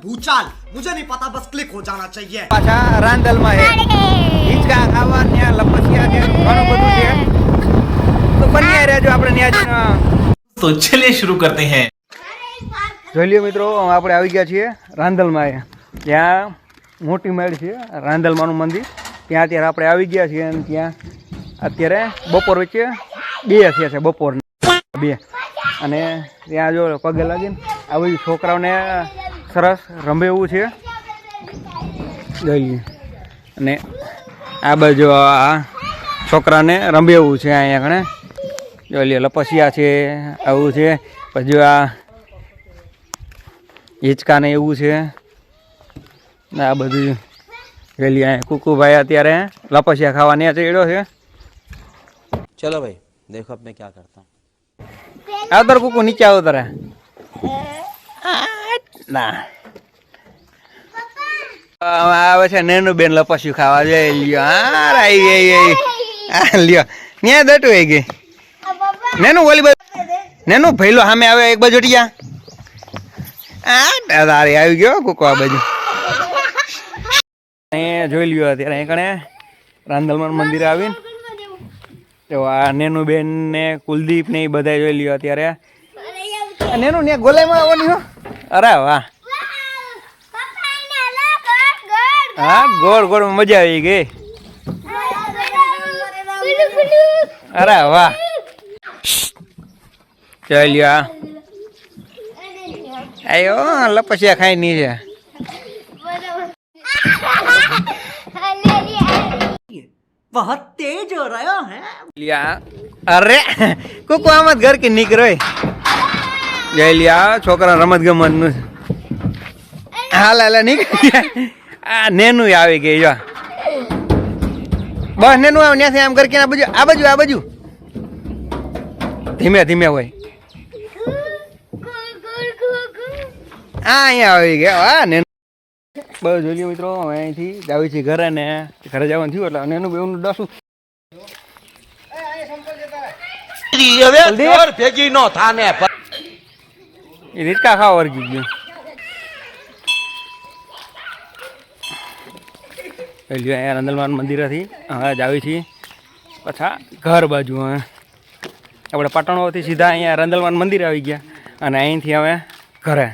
भूचाल मुझे नहीं पता बस क्लिक हो जाना चाहिए પાછા રાંદલમાં છે હિંચકા ખાવા ત્યાં લપસિયા છે ઘણું બધું છે તો બન્યા રહેજો આપણે ત્યાં જ तो चलिए शुरू करते हैं જોઈ લ્યો મિત્રો આપણે આવી ગયા છીએ રાંદલમાં એ. ત્યાં મોટી મેળ છે રાંદલમાનું મંદિર ત્યાં અત્યારે આપણે આવી ગયા છીએ અને ત્યાં અત્યારે બપોર વચ્ચે બે થયા છે બપોર બે અને ત્યાં જો પગે લાગીને આ છોકરાઓને સરસ રમે એવું છે. જોઈએ અને આ બાજુ આ છોકરાને રમે એવું છે અહીંયા ઘણે. જોઈએ લપસિયા છે આવું છે. પછી આ હિંચકાને એવું છે. આ બધું ગયેલી અહીંયા કુકુભાઈ અત્યારે લપસિયા ખાવા ખાવાની ચડ્યો છે. ચલો ભાઈ દેખો મેં ક્યાં કરતા. ઉતર કુકુ નીચે ઉતરે ના. આવે છે નેનું બેન લપસ્યું ખાવા. જઈ લ્યો, હા આવી ગઈ આ લ્યો. ન્યા દટુ આવી ગઈ. નેનું ઓલી બાજુ નેનું ભૈલો સામે આવે એક બાજુ ટીયા. આ તારે આવી ગયો કુકો આ બાજુ. અહીંયા જોઈ લ્યો અત્યારે અહીં કણે રાંધલમાન મંદિર આવીને. તો આ નેનું બેન ને કુલદીપ ને એ બધા જોઈ લ્યો અત્યારે. નેનું ને ગોલાઈમાં આવવાની હો. અરે વાહ હા ગોળ ગોળ મજા આવી ગઈ અરે વાહ જોઈ લ્યો આ આયો લપસિયા ખાઈ ની છે बहुत तेज हो रहा है લ્યા અરે કુકુ આમ જ ઘર કે નીકળો જઈ લ્યા છોકરા રમત ગમતનું હાલ હાલ નીકળી. આ નેનું આવી ગઈ જો. બસ નેનું આવે ત્યાંથી આમ કરી આ બાજુ આ બાજુ આ બાજુ. ધીમે ધીમે હોય. હા અહીંયા આવી ગયા હા નેનું. બસ જોઈ લ્યો મિત્રો અમે અહીંથી જાવી છીએ ઘરે ને ઘરે જવાનું થયું એટલે નેનું ડસું. હવે ભેગી નો થાને એ રીતકા ખાવા વર્ગી ગયો. પેલી અહીંયા રંદલમાન મંદિરેથી હવે જ આવી છીએ. પાછા ઘર બાજુ હવે આપણે પાટણોથી સીધા અહીંયા રંદલમાન મંદિર આવી ગયા અને અહીંથી હવે ઘરે.